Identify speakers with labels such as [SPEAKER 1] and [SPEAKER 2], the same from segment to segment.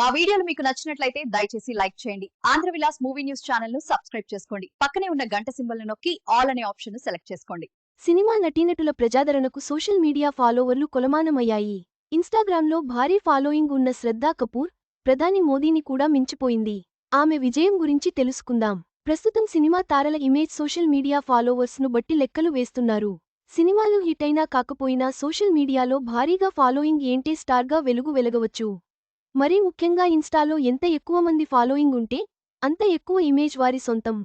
[SPEAKER 1] మా వీడియోలు మీకు నచ్చినట్లయితే దయచేసి లైక్ చేయండి. ఆంధ్ర విలాస్ మూవీ న్యూస్ ఛానల్ను సబ్స్క్రైబ్ చేసుకోండి. పక్కనే ఉన్న గంట సింబల్ నొక్కి ఆల్ అనే ఆప్షన్ను సెలెక్ట్ చేసుకోండి.
[SPEAKER 2] సినిమా నటీనటుల ప్రజాదరణకు సోషల్ మీడియా ఫాలోవర్లు కొలమానమయ్యాయి. ఇన్స్టాగ్రామ్లో భారీ ఫాలోయింగ్ ఉన్న శ్రద్ధా కపూర్ ప్రధాని మోదీని కూడా మించిపోయింది. ఆమె విజయం గురించి తెలుసుకుందాం. ప్రస్తుతం సినిమా తారల ఇమేజ్ సోషల్ మీడియా ఫాలోవర్స్ను బట్టి లెక్కలు వేస్తున్నారు. సినిమాలు హిట్ అయినా కాకపోయినా సోషల్ మీడియాలో భారీగా ఫాలోయింగ్ ఏంటే స్టార్గా వెలుగు వెలగవచ్చు. మరీ ముఖ్యంగా ఇన్స్టాలో ఎంత ఎక్కువ మంది ఫాలోయింగ్ ఉంటే అంత ఎక్కువ ఇమేజ్ వారి సొంతం.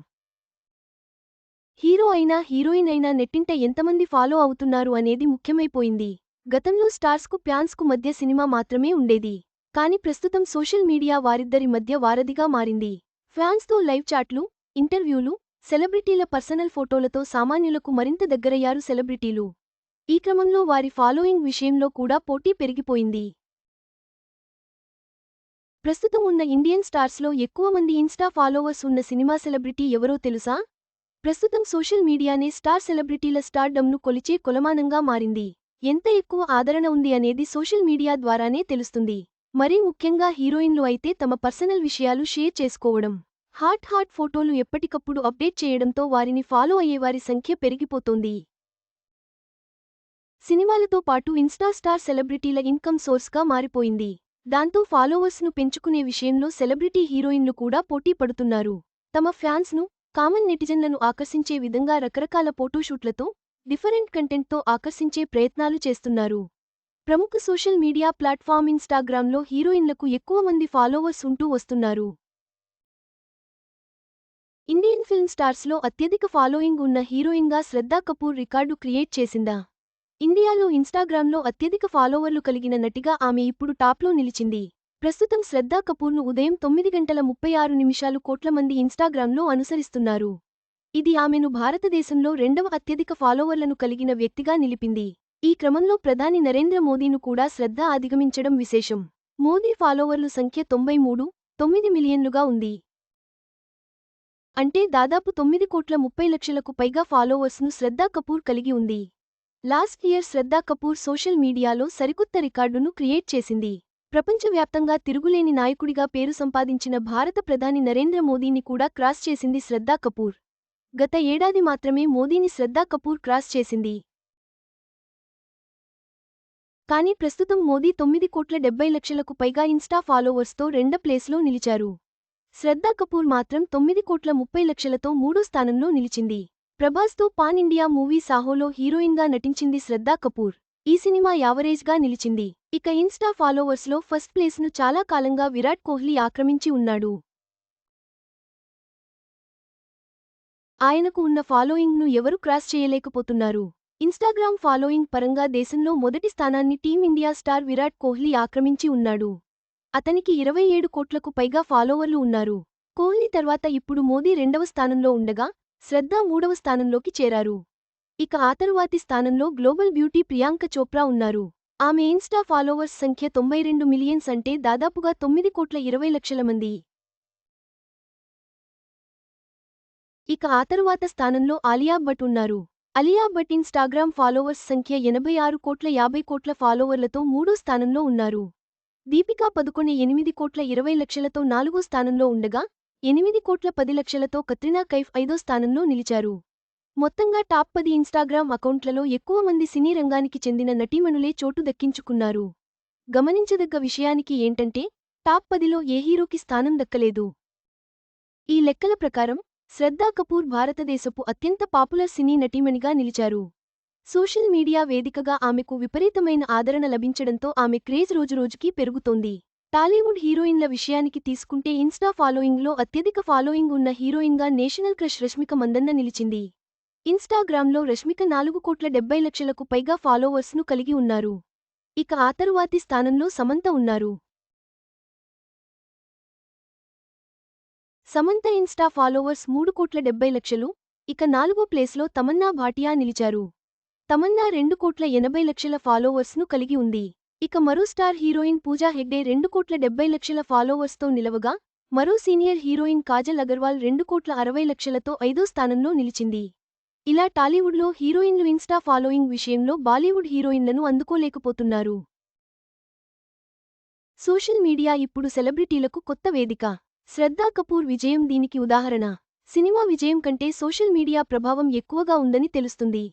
[SPEAKER 2] హీరో అయినా హీరోయిన్ అయినా నెట్టింట ఎంతమంది ఫాలో అవుతున్నారు అనేది ముఖ్యమైపోయింది. గతంలో స్టార్స్కు ప్యాన్స్కు మధ్య సినిమా మాత్రమే ఉండేది. కాని ప్రస్తుతం సోషల్ మీడియా వారిద్దరి మధ్య వారధిగా మారింది. ఫ్యాన్స్తో లైవ్ చాట్లు ఇంటర్వ్యూలు సెలబ్రిటీల పర్సనల్ ఫోటోలతో సామాన్యులకు మరింత దగ్గరయ్యారు సెలబ్రిటీలు. ఈ క్రమంలో వారి ఫాలోయింగ్ విషయంలో కూడా పోటీ పెరిగిపోయింది. ప్రస్తుతం ఉన్న ఇండియన్ స్టార్స్లో ఎక్కువ మంది ఇన్స్టా ఫాలోవర్స్ ఉన్న సినిమా సెలబ్రిటీ ఎవరో తెలుసా? ప్రస్తుతం సోషల్ మీడియానే స్టార్ సెలబ్రిటీల స్టార్డమ్ను కొలిచే కొలమానంగా మారింది. ఎంత ఎక్కువ ఆదరణ ఉంది అనేది సోషల్ మీడియా ద్వారానే తెలుస్తుంది. మరీ ముఖ్యంగా హీరోయిన్లు అయితే తమ పర్సనల్ విషయాలు షేర్ చేసుకోవడం హాట్ హాట్ ఫోటోలు ఎప్పటికప్పుడు అప్డేట్ చేయడంతో వారిని ఫాలో అయ్యేవారి సంఖ్య పెరిగిపోతోంది. సినిమాలతో పాటు ఇన్స్టా స్టార్ సెలబ్రిటీల ఇన్కమ్ సోర్స్గా మారిపోయింది. దాంతో ఫాలోవర్స్ను పెంచుకునే విషయంలో సెలబ్రిటీ హీరోయిన్లు కూడా పోటీ పడుతున్నారు. తమ ఫ్యాన్స్ను కామన్ నెటిజన్లను ఆకర్షించే విధంగా రకరకాల ఫోటోషూట్లతో డిఫరెంట్ కంటెంట్తో ఆకర్షించే ప్రయత్నాలు చేస్తున్నారు. ప్రముఖ సోషల్ మీడియా ప్లాట్ఫామ్ ఇన్స్టాగ్రామ్లో హీరోయిన్లకు ఎక్కువ మంది ఫాలోవర్స్ ఉంటూ వస్తున్నారు. ఇండియన్ ఫిల్మ్ స్టార్స్లో అత్యధిక ఫాలోయింగ్ ఉన్న హీరోయిన్గా శ్రద్ధా కపూర్ రికార్డు క్రియేట్ చేసిందా? ఇండియాలో ఇన్స్టాగ్రామ్లో అత్యధిక ఫాలోవర్లు కలిగిన నటిగా ఆమె ఇప్పుడు టాప్లో నిలిచింది. ప్రస్తుతం శ్రద్ధా కపూర్ను ఉదయం తొమ్మిది గంటల ముప్పై ఆరు నిమిషాలు కోట్ల మంది ఇన్స్టాగ్రామ్లో అనుసరిస్తున్నారు. ఇది ఆమెను భారతదేశంలో రెండవ అత్యధిక ఫాలోవర్లను కలిగిన వ్యక్తిగా నిలిపింది. ఈ క్రమంలో ప్రధాని నరేంద్ర మోదీను కూడా శ్రద్ధ అధిగమించడం విశేషం. మోదీ ఫాలోవర్లు సంఖ్య తొంభై మూడు తొమ్మిది మిలియన్లుగా ఉంది. అంటే దాదాపు తొమ్మిది కోట్ల ముప్పై లక్షలకు పైగా ఫాలోవర్స్ను శ్రద్ధా కపూర్ కలిగి ఉంది. Last year Shraddha Kapoor social మీడియాలో సరికొత్త రికార్డును క్రియేట్ చేసింది. ప్రపంచవ్యాప్తంగా తిరుగులేని నాయకుడిగా పేరు సంపాదించిన భారత ప్రధాని నరేంద్ర మోదీని కూడా క్రాస్ చేసింది శ్రద్ధా కపూర్. గత ఏడాది మాత్రమే మోదీని శ్రద్ధా కపూర్ క్రాస్ చేసింది. కానీ ప్రస్తుతం మోదీ తొమ్మిది కోట్ల డెబ్బై లక్షలకు పైగా ఇన్స్టా ఫాలోవర్స్తో రెండ ప్లేస్లో నిలిచారు. శ్రద్ధా కపూర్ మాత్రం తొమ్మిది కోట్ల ముప్పై లక్షలతో మూడో స్థానంలో నిలిచింది. ప్రభాస్తో పాన్ ఇండియా మూవీ సాహోలో హీరోయిన్గా నటించింది శ్రద్ధా కపూర్. ఈ సినిమా యావరేజ్గా నిలిచింది. ఇక ఇన్స్టా ఫాలోవర్స్లో ఫస్ట్ ప్లేస్ను చాలా కాలంగా విరాట్ కోహ్లీ ఆక్రమించి ఉన్నాడు. ఆయనకు ఉన్న ఫాలోయింగ్ను ఎవరూ క్రాస్ చేయలేకపోతున్నారు. ఇన్స్టాగ్రామ్ ఫాలోయింగ్ పరంగా దేశంలో మొదటి స్థానాన్ని టీమిండియా స్టార్ విరాట్ కోహ్లీ ఆక్రమించి ఉన్నాడు. అతనికి ఇరవై ఏడు కోట్లకు పైగా ఫాలోవర్లు ఉన్నారు. కోహ్లీ తర్వాత ఇప్పుడు మోదీ రెండవ స్థానంలో ఉండగా శ్రద్ధ మూడవ స్థానంలోకి చేరారు. ఇక ఆ తరువాతి స్థానంలో గ్లోబల్ బ్యూటీ ప్రియాంక చోప్రా ఉన్నారు. ఆమె ఇన్స్టా ఫాలోవర్స్ సంఖ్య తొంభై రెండు మిలియన్స్ అంటే దాదాపుగా తొమ్మిది కోట్ల ఇరవై లక్షల మంది. ఇక ఆ తరువాత స్థానంలో ఆలియా భట్ ఉన్నారు. అలియా భట్ ఇన్స్టాగ్రామ్ ఫాలోవర్స్ సంఖ్య ఎనభై ఆరు కోట్ల యాభై కోట్ల ఫాలోవర్లతో మూడో స్థానంలో ఉన్నారు. దీపికా పదుకొనే ఎనిమిది కోట్ల ఇరవై లక్షలతో నాలుగో స్థానంలో ఉండగా ఎనిమిది కోట్ల పది లక్షలతో కత్రినా కైఫ్ ఐదో స్థానంలో నిలిచారు. మొత్తంగా టాప్ పది ఇన్స్టాగ్రామ్ అకౌంట్లలో ఎక్కువ మంది సినీ రంగానికి చెందిన నటీమణులే చోటు దక్కించుకున్నారు. గమనించదగ్గ విషయానికి ఏంటంటే టాప్ పదిలో ఏ హీరోకి స్థానం దక్కలేదు. ఈ లెక్కల ప్రకారం శ్రద్ధా కపూర్ భారతదేశపు అత్యంత పాపులర్ సినీ నటీమణిగా నిలిచారు. సోషల్ మీడియా వేదికగా ఆమెకు విపరీతమైన ఆదరణ లభించడంతో ఆమె క్రేజ్ రోజురోజుకీ పెరుగుతోంది. టాలీవుడ్ హీరోయిన్ల విషయానికి తీసుకుంటే ఇన్స్టా ఫాలోయింగ్లో అత్యధిక ఫాలోయింగ్ ఉన్న హీరోయిన్గా నేషనల్ క్రష్ రష్మిక మందన్న నిలిచింది. ఇన్స్టాగ్రామ్లో రష్మిక నాలుగు కోట్ల డెబ్బై లక్షలకు పైగా ఫాలోవర్స్ను కలిగి ఉన్నారు. ఇక ఆ తరువాతి స్థానంలో సమంత ఉన్నారు. సమంత ఇన్స్టా ఫాలోవర్స్ మూడు కోట్ల డెబ్బై లక్షలు ఇక నాలుగో ప్లేస్లో తమన్నా భాటియా నిలిచారు. తమన్నా రెండు కోట్ల ఎనభై లక్షల ఫాలోవర్స్ను కలిగి ఉంది. ఇక మరో స్టార్ హీరోయిన్ పూజా హెగ్డే రెండు కోట్ల డెబ్బై లక్షల ఫాలోవర్స్తో నిలవగా మరో సీనియర్ హీరోయిన్ కాజల్ అగర్వాల్ రెండు కోట్ల అరవై లక్షలతో ఐదో స్థానంలో నిలిచింది. ఇలా టాలీవుడ్లో హీరోయిన్లు ఇన్స్టా ఫాలోయింగ్ విషయంలో బాలీవుడ్ హీరోయిన్లను అందుకోలేకపోతున్నారు. సోషల్ మీడియా ఇప్పుడు సెలబ్రిటీలకు కొత్త వేదిక. శ్రద్ధా కపూర్ విజయం దీనికి ఉదాహరణ. సినిమా విజయం కంటే సోషల్ మీడియా ప్రభావం ఎక్కువగా ఉందని తెలుస్తుంది.